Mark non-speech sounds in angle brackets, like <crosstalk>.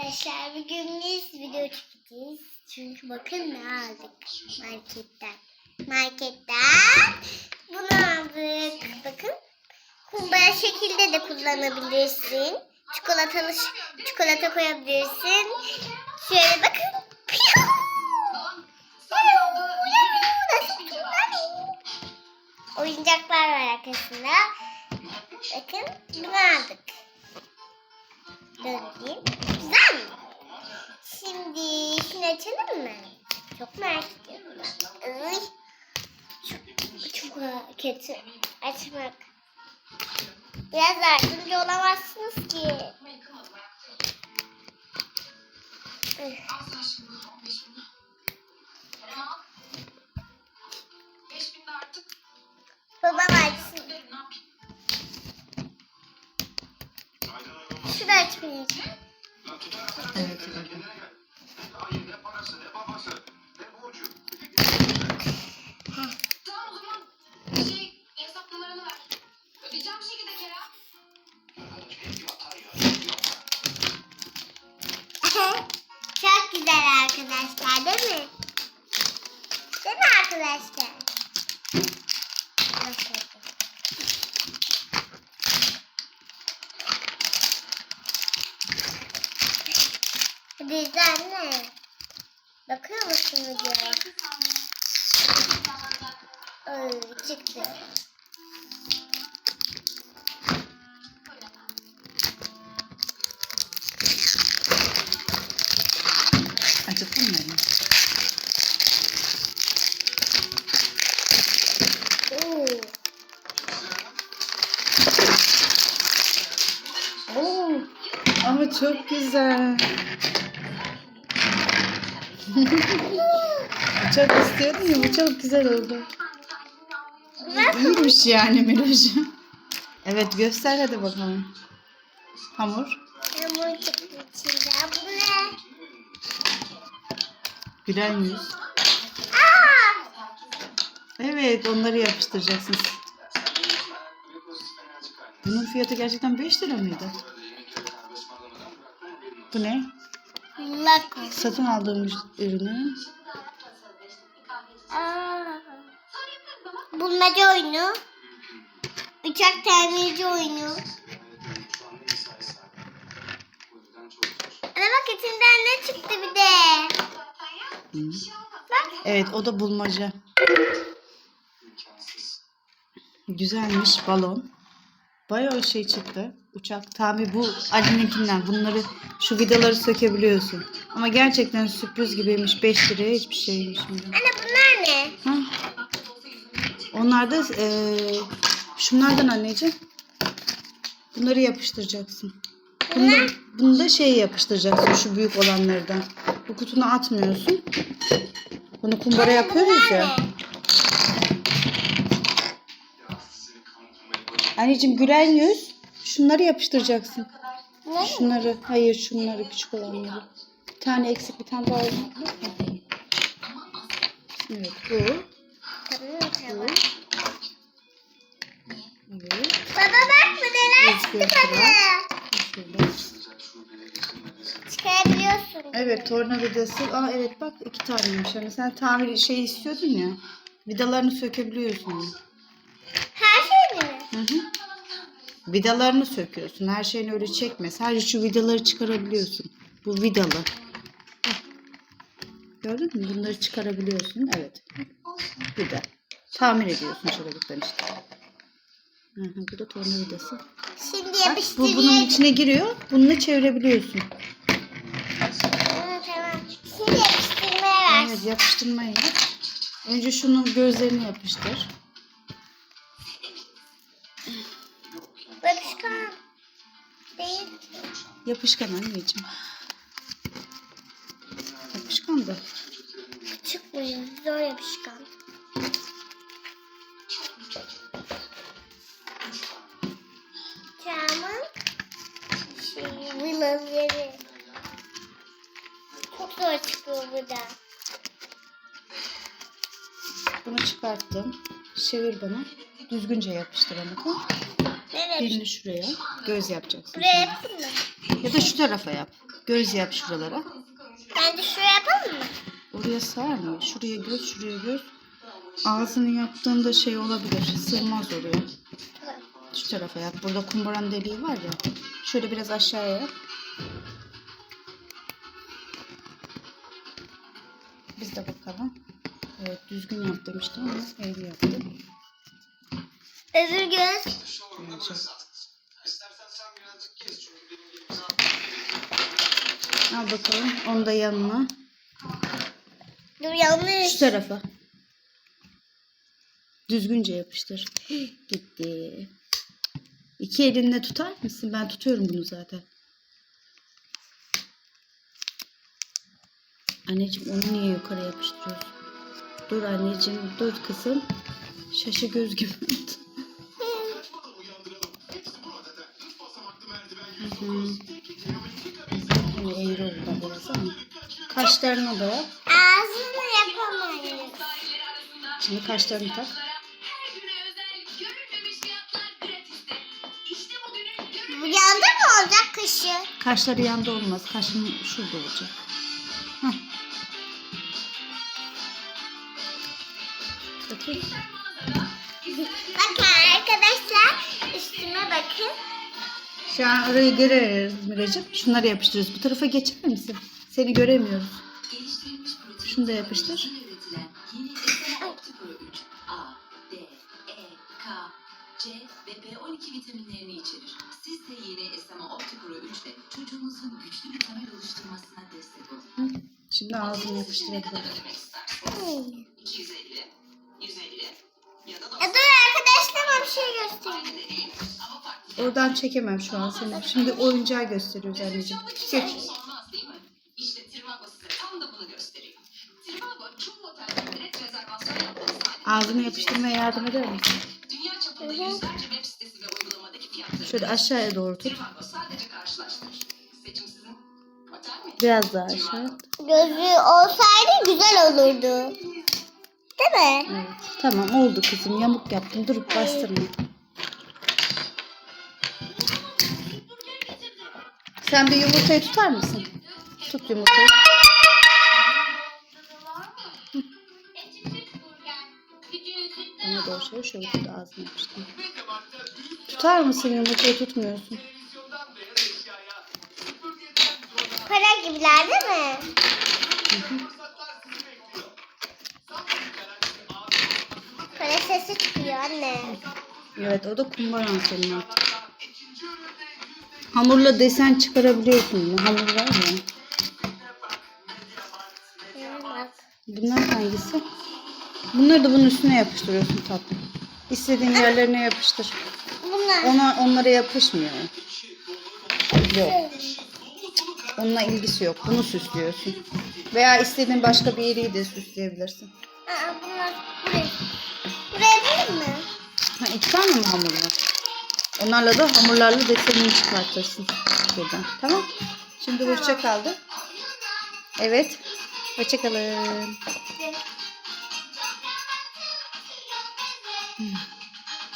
arkadaşlar bugün biz video çekeceğiz. Çünkü bakın ne aldık marketten. Marketten bunu aldık. Bakın kumbara şekilde de kullanabilirsin. Çikolatalı çikolata koyabilirsin. Şöyle bakın. Oyuncaklar var arkasında. Bakın bunu aldık. Döndüreyim. Güzel mi? Şimdi şunu açalım mı? Çok merak ediyorum. Ay. Çok, çok kötü açmak. Biraz yardımcı olamazsınız ki. Üf. Bir şekilde Kerem. Çok güzel arkadaşlar değil mi? Değil mi arkadaşlar? Nasıl yapayım? Hadi izle anne. Videoya? Ay çıktı. Acıktın mı? Elif? Oo. Oo, ama çok güzel. <laughs> çok istiyordum ya bu çok güzel oldu. İyiymiş yani Miroş'um. Evet göster hadi bakalım. Hamur. Hamur çıktı içinden. Bu ne? Yüz. Aa! Evet onları yapıştıracaksınız. Bunun fiyatı gerçekten 5 lira mıydı? Bu ne? Lako. Satın aldığım ürünü. Bulmaca oyunu. Uçak tamirci oyunu. Ana bak içinden ne çıktı bir de. Hı. Bak. Evet o da bulmaca. Güzelmiş balon. Bayağı şey çıktı. Uçak tabi bu Ali'ninkinden. Bunları şu vidaları sökebiliyorsun. Ama gerçekten sürpriz gibiymiş. 5 liraya hiçbir şeymiş. Ana bunlar ne? Ha. Onlar da eee, şunlardan anneciğim. Bunları yapıştıracaksın. Bunu, bunu da şey yapıştıracaksın şu büyük olanlardan. Bu kutunu atmıyorsun. Bunu kumbara yapıyoruz ya. Ne? Anneciğim gülen yüz. Şunları yapıştıracaksın. Şunları. Hayır şunları küçük olanları. Bir tane eksik bir tane daha? Evet bu. Tamam Evet. Baba bak bu neler çıktı bana. Çıkarabiliyorsun. Evet tornavidası. Aa evet bak iki taneymiş. Hani sen tamir şey istiyordun ya. Vidalarını sökebiliyorsun. Her şey mi? Hı hı. Vidalarını söküyorsun. Her şeyini öyle çekme. Sadece şu vidaları çıkarabiliyorsun. Bu vidalı. Gördün mü? Bunları çıkarabiliyorsun. Evet. Vida. Tamir ediyorsun çocuktan işte. Hı hı, bu da tornavidası. Şimdi Bak, bu bunun içine giriyor. Bununla çevirebiliyorsun. Hı, tamam. Şimdi yapıştırmaya ver. Evet yapıştırmayı yap. Önce şunun gözlerini yapıştır. Bakışkan. Değil. Yapışkan anneciğim. Yapışkan da. Çıkmıyor. Zor yapışkan. Çıkarttım. Çevir bana. Düzgünce yapıştır? Nereye? Birini şuraya. Göz yapacaksın. Buraya şimdi. yapayım mı? Ya da şu tarafa yap. Göz yap şuralara. Ben de şuraya yapalım mı? Oraya sığar mı? Şuraya göz, şuraya göz. Ağzını yaptığında şey olabilir. Sığmaz oraya. Şu tarafa yap. Burada kumbaran deliği var ya. Şöyle biraz aşağıya yap. Biz de bakalım. Evet düzgün yap demiştim ama eğri yaptım. Öbür göz. Al bakalım. Onu da yanına. Dur yanlış. Şu tarafa. Düzgünce yapıştır. Gitti. İki elinle tutar mısın? Ben tutuyorum bunu zaten. Anneciğim onu niye yukarı yapıştırıyorsun? Dur anneciğim dur kızım. Şaşı göz gibi eğri oldu biraz ama. Kaşlarını da yap. Ağzını yapamayız. Şimdi kaşlarını tak. Bu yanda mı olacak kışı? Kaşları yanda olmaz. Kaşın şurada olacak. Hah. Bakayım. Bakın arkadaşlar üstüme bakın. Şu an orayı görüyoruz Miracığım. Şunları yapıştırıyoruz. Bu tarafa geçer misin? Seni göremiyoruz. Şunu da yapıştır. teknolojisiyle üretilen yeni Esema Optipro 3 A, D, E, K, C ve B12 vitaminlerini içerir. Siz de yeni Esema Optipro 3 ile çocuğunuzun güçlü bir temel oluşturmasına destek olun. Şimdi ağzını yapıştırabilirim. Şey göstereyim. Oradan çekemem şu an seni. Şimdi oyuncağı gösteriyoruz anneciğim. Yapmanız Ağzını yapıştırmaya yardım eder misin? Dünya çapında yüzlerce web sitesi ve uygulamadaki fiyatları Şöyle aşağıya doğru tut. Biraz daha aşağı. Gözü olsaydı güzel olurdu. Mi? Evet. Tamam oldu kızım. Yamuk yaptım. Dur bastırma. Sen bir yumurtayı tutar mısın? Tut yumurtayı. Bana doğru şöyle şöyle tut ağzını yapıştır. Tutar mısın yumurtayı tutmuyorsun? Para gibiler değil mi? Para sesi çıkıyor anne. Evet o da kumbaran senin artık. Hamurla desen çıkarabiliyorsun. Hamur var ya. Bunlar hangisi? Bunları da bunun üstüne yapıştırıyorsun tatlım. İstediğin yerlerine yapıştır. Bunlar. Ona onlara yapışmıyor. Yok. Onunla ilgisi yok. Bunu süslüyorsun. Veya istediğin başka bir yeri de süsleyebilirsin. Aa, bunlar buraya. Yapalım mı? Ha, iki tane mi hamur var? Onlarla da hamurlarla desenini çıkartırsın. Buradan. Tamam. Şimdi hoşça kaldı. Evet. Hoşça kalın. Hmm.